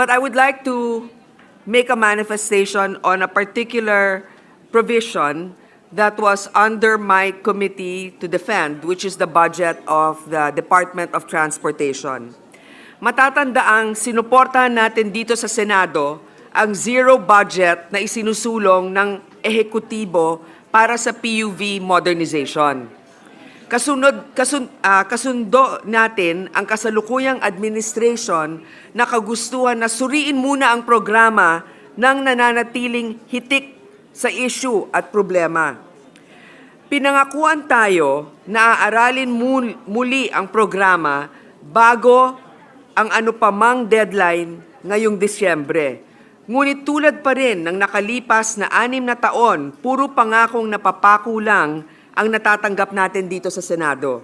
But I would like to make a manifestation on a particular provision that was under my committee to defend, which is the budget of the Department of Transportation. Matatanda ang sinuportahan natin dito sa Senado ang zero budget na isinusulong ng ehekutibo para sa PUV modernization. Kasunod, kasun, ah, kasundo natin ang kasalukuyang administration na kagustuhan na suriin muna ang programa ng nananatiling hitik sa issue at problema. Pinangakuan tayo na aaralin mul- muli ang programa bago ang ano pa mang deadline ngayong Disyembre. Ngunit tulad pa rin ng nakalipas na anim na taon, puro pangakong napapako lang ang natatanggap natin dito sa Senado.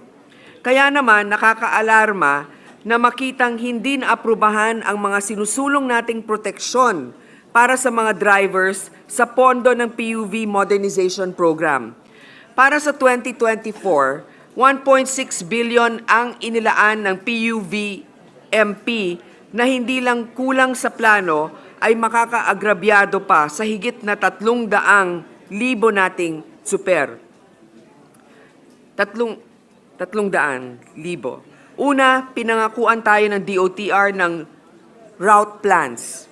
Kaya naman nakakaalarma na makitang hindi naaprubahan ang mga sinusulong nating proteksyon para sa mga drivers sa pondo ng PUV Modernization Program. Para sa 2024, 1.6 billion ang inilaan ng PUV MP na hindi lang kulang sa plano ay makakaagrabyado pa sa higit na tatlong daang libo nating super. Tatlong, tatlong daan libo. Una, pinangakuan tayo ng DOTR ng route plans.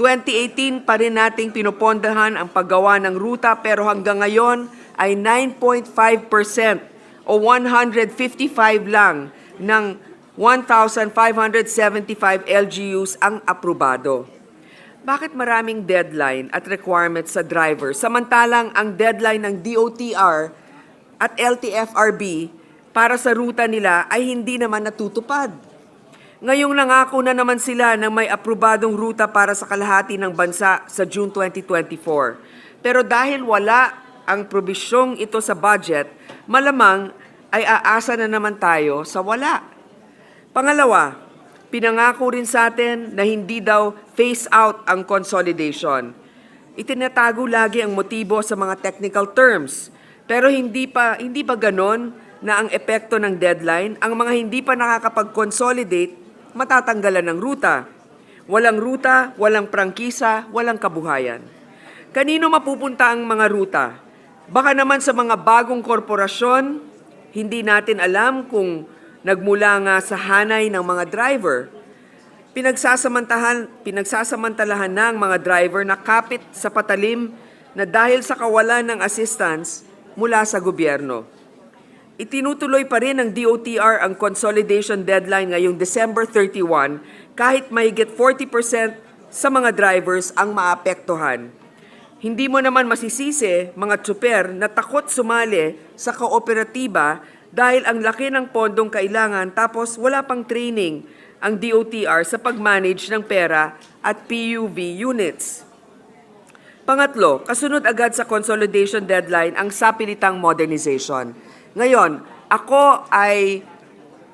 2018 pa rin nating pinupondahan ang paggawa ng ruta pero hanggang ngayon ay 9.5% o 155 lang ng 1,575 LGUs ang aprobado. Bakit maraming deadline at requirements sa driver samantalang ang deadline ng DOTR at LTFRB para sa ruta nila ay hindi naman natutupad? Ngayong nangako na naman sila ng may aprobadong ruta para sa kalahati ng bansa sa June 2024. Pero dahil wala ang probisyong ito sa budget, malamang ay aasa na naman tayo sa wala. Pangalawa, pinangako rin sa atin na hindi daw phase out ang consolidation. Itinatago lagi ang motibo sa mga technical terms, pero hindi pa hindi pa ganon na ang epekto ng deadline, ang mga hindi pa nakakapag-consolidate matatanggalan ng ruta. Walang ruta, walang prangkisa, walang kabuhayan. Kanino mapupunta ang mga ruta? Baka naman sa mga bagong korporasyon, hindi natin alam kung nagmula nga sa hanay ng mga driver. Pinagsasamantahan, pinagsasamantalahan ng mga driver na kapit sa patalim na dahil sa kawalan ng assistance mula sa gobyerno. Itinutuloy pa rin ng DOTR ang consolidation deadline ngayong December 31 kahit mahigit 40% sa mga drivers ang maapektuhan. Hindi mo naman masisisi, mga tsuper, na takot sumali sa kooperatiba dahil ang laki ng pondong kailangan tapos wala pang training ang DOTR sa pag-manage ng pera at PUV units. Pangatlo, kasunod agad sa consolidation deadline ang sapilitang modernization. Ngayon, ako ay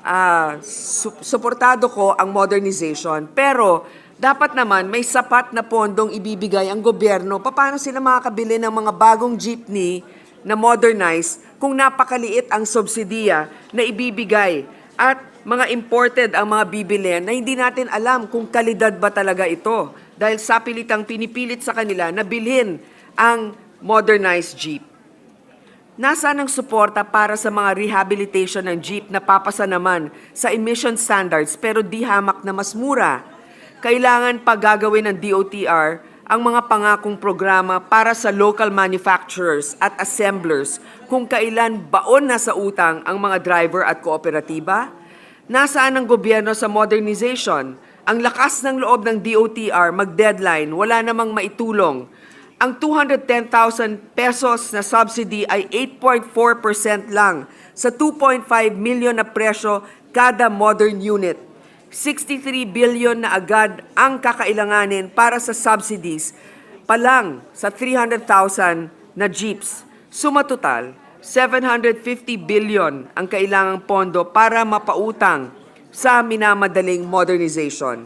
ah, su- suportado ko ang modernization, pero dapat naman may sapat na pondong ibibigay ang gobyerno. Paano sila makakabili ng mga bagong jeepney na modernized kung napakaliit ang subsidiya na ibibigay at mga imported ang mga bibilin na hindi natin alam kung kalidad ba talaga ito dahil sapilitang pinipilit sa kanila na bilhin ang modernized jeep. Nasaan ang suporta para sa mga rehabilitation ng jeep na papasa naman sa emission standards pero di hamak na mas mura? Kailangan pa gagawin ng DOTR ang mga pangakong programa para sa local manufacturers at assemblers kung kailan baon na sa utang ang mga driver at kooperatiba? Nasaan ang gobyerno sa modernization? Ang lakas ng loob ng DOTR mag-deadline, wala namang maitulong. Ang 210,000 pesos na subsidy ay 8.4% lang sa 2.5 million na presyo kada modern unit. 63 billion na agad ang kakailanganin para sa subsidies pa lang sa 300,000 na jeeps. Suma total, 750 billion ang kailangang pondo para mapautang sa minamadaling modernization.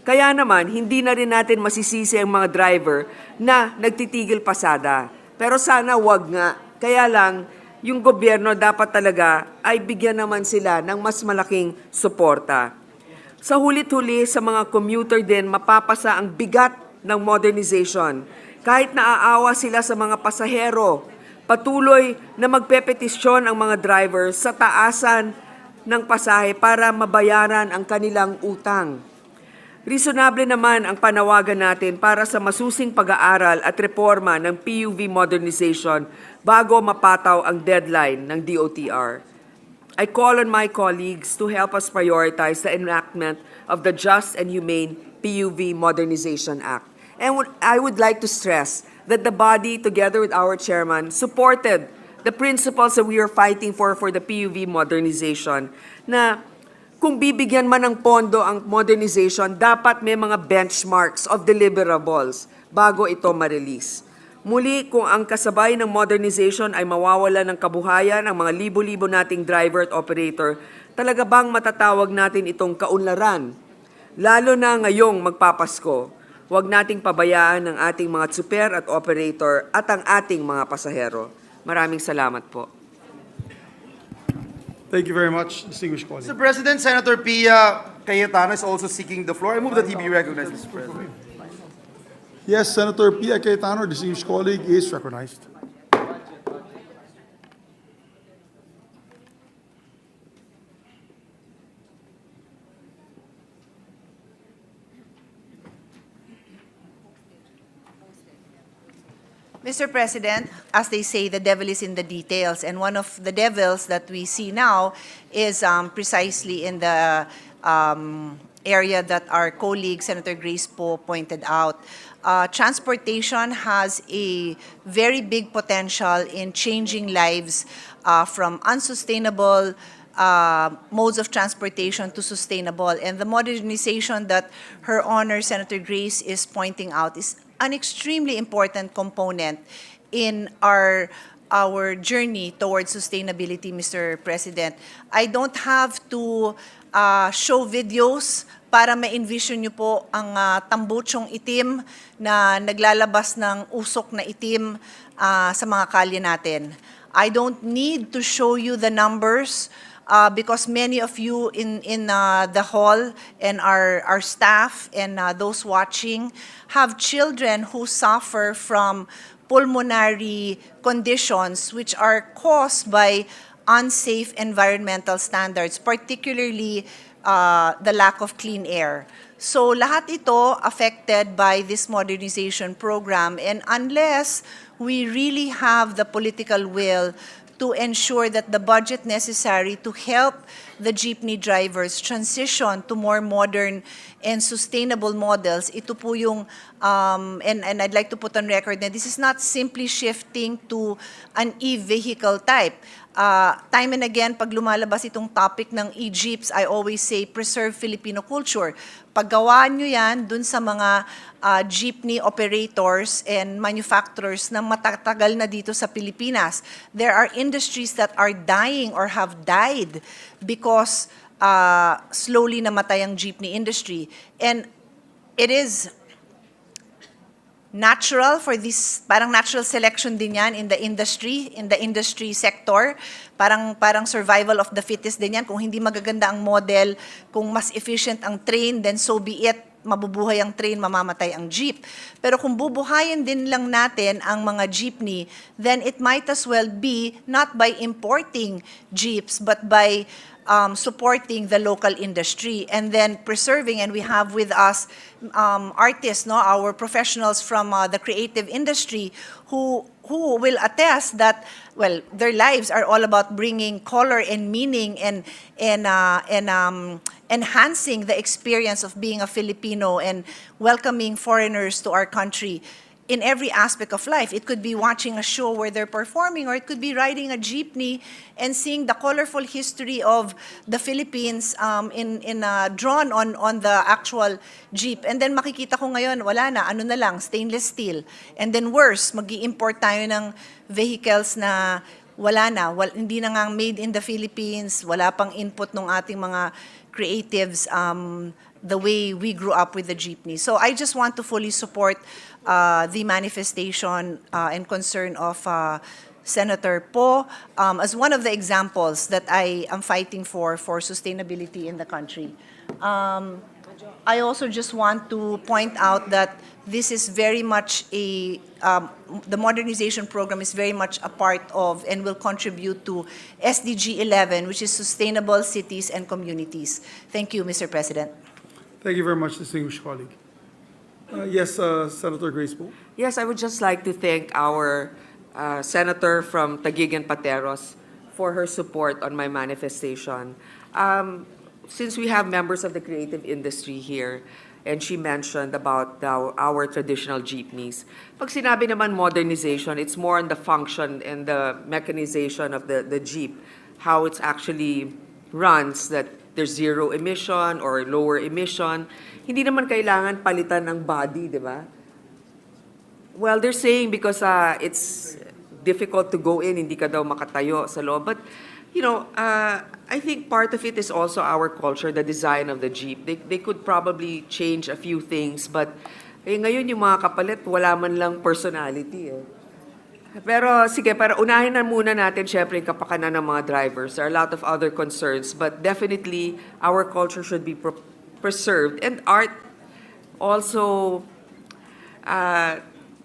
Kaya naman, hindi na rin natin masisisi ang mga driver na nagtitigil pasada. Pero sana wag nga. Kaya lang, yung gobyerno dapat talaga ay bigyan naman sila ng mas malaking suporta. Sa hulit-huli sa mga commuter din, mapapasa ang bigat ng modernization. Kahit naaawa sila sa mga pasahero, patuloy na magpepetisyon ang mga driver sa taasan ng pasahe para mabayaran ang kanilang utang. Reasonable naman ang panawagan natin para sa masusing pag-aaral at reforma ng PUV modernization bago mapataw ang deadline ng DOTR. I call on my colleagues to help us prioritize the enactment of the Just and Humane PUV Modernization Act. And I would like to stress that the body, together with our chairman, supported the principles that we are fighting for for the PUV modernization na kung bibigyan man ng pondo ang modernization, dapat may mga benchmarks of deliverables bago ito ma-release. Muli, kung ang kasabay ng modernization ay mawawala ng kabuhayan ang mga libo-libo nating driver at operator, talaga bang matatawag natin itong kaunlaran? Lalo na ngayong magpapasko, huwag nating pabayaan ang ating mga super at operator at ang ating mga pasahero. Maraming salamat po. Thank you very much, distinguished colleague. Mr. President, Senator Pia Cayetano is also seeking the floor. I move that he be recognized, Mr. President. Yes, Senator Pia Cayetano, distinguished colleague, is recognized. Mr. President, as they say, the devil is in the details, and one of the devils that we see now is um, precisely in the um, area that our colleague Senator Grace Poe pointed out. Uh, transportation has a very big potential in changing lives uh, from unsustainable uh, modes of transportation to sustainable. And the modernization that Her Honor Senator Grace is pointing out is an extremely important component in our our journey towards sustainability, Mr. President. I don't have to uh, show videos para ma-envision niyo po ang uh, tambutsong itim na naglalabas ng usok na itim uh, sa mga kalye natin. I don't need to show you the numbers uh, because many of you in, in uh, the hall and our, our staff and uh, those watching have children who suffer from pulmonary conditions which are caused by unsafe environmental standards, particularly uh, the lack of clean air. So lahat ito affected by this modernization program and unless we really have the political will to ensure that the budget necessary to help the jeepney drivers transition to more modern and sustainable models. Ito po yung, um, and, and I'd like to put on record that this is not simply shifting to an e-vehicle type. Uh, time and again, pag lumalabas itong topic ng e-jeeps, I always say, preserve Filipino culture. Paggawa nyo yan dun sa mga uh, jeepney operators and manufacturers na matatagal na dito sa Pilipinas. There are industries that are dying or have died because uh, slowly namatay ang jeepney industry. And it is natural for this, parang natural selection din yan in the industry, in the industry sector. Parang, parang survival of the fittest din yan. Kung hindi magaganda ang model, kung mas efficient ang train, then so be it mabubuhay ang train, mamamatay ang jeep. Pero kung bubuhayin din lang natin ang mga jeepney, then it might as well be not by importing jeeps, but by um, supporting the local industry. And then preserving and we have with us um, artists no our professionals from uh, the creative industry who who will attest that well their lives are all about bringing color and meaning and and uh, and um, enhancing the experience of being a Filipino and welcoming foreigners to our country in every aspect of life. It could be watching a show where they're performing, or it could be riding a jeepney and seeing the colorful history of the Philippines um, in, in uh, drawn on, on the actual jeep. And then makikita ko ngayon, wala na, ano na lang, stainless steel. And then worse, mag import tayo ng vehicles na wala na, wal, hindi na nga made in the Philippines, wala pang input ng ating mga creatives um, the way we grew up with the jeepney. So I just want to fully support uh, the manifestation uh, and concern of uh, Senator Po um, as one of the examples that I am fighting for for sustainability in the country. Um, I also just want to point out that this is very much a, um, the modernization program is very much a part of and will contribute to SDG 11, which is Sustainable Cities and Communities. Thank you, Mr. President. Thank you very much, distinguished colleague. Uh, Yes, uh, Senator Grace Poe. Yes, I would just like to thank our uh, senator from Taguig and Pateros for her support on my manifestation. Um, Since we have members of the creative industry here, and she mentioned about our, our traditional jeepneys, pag sinabi naman modernization, it's more on the function and the mechanization of the, the jeep, how it's actually runs, that there's zero emission or lower emission. Hindi naman kailangan palitan ng body, di ba? Well, they're saying because uh, it's difficult to go in, hindi ka daw makatayo sa loob. But, you know, uh, I think part of it is also our culture, the design of the Jeep. They, they could probably change a few things, but eh, ngayon yung mga kapalit, wala man lang personality eh. Pero sige, para unahin na muna natin syempre yung kapakanan ng mga drivers. There are a lot of other concerns, but definitely our culture should be pro- preserved. And art also uh,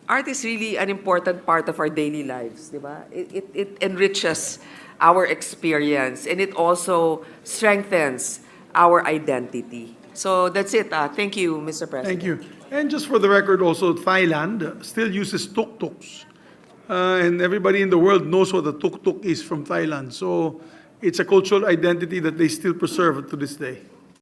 art is really an important part of our daily lives, di ba? It, it, it enriches our experience and it also strengthens our identity. So that's it. Uh, thank you, Mr. President. Thank you. And just for the record also, Thailand still uses tuk-tuks. Uh, and everybody in the world knows what a tuk-tuk is from Thailand. So it's a cultural identity that they still preserve to this day.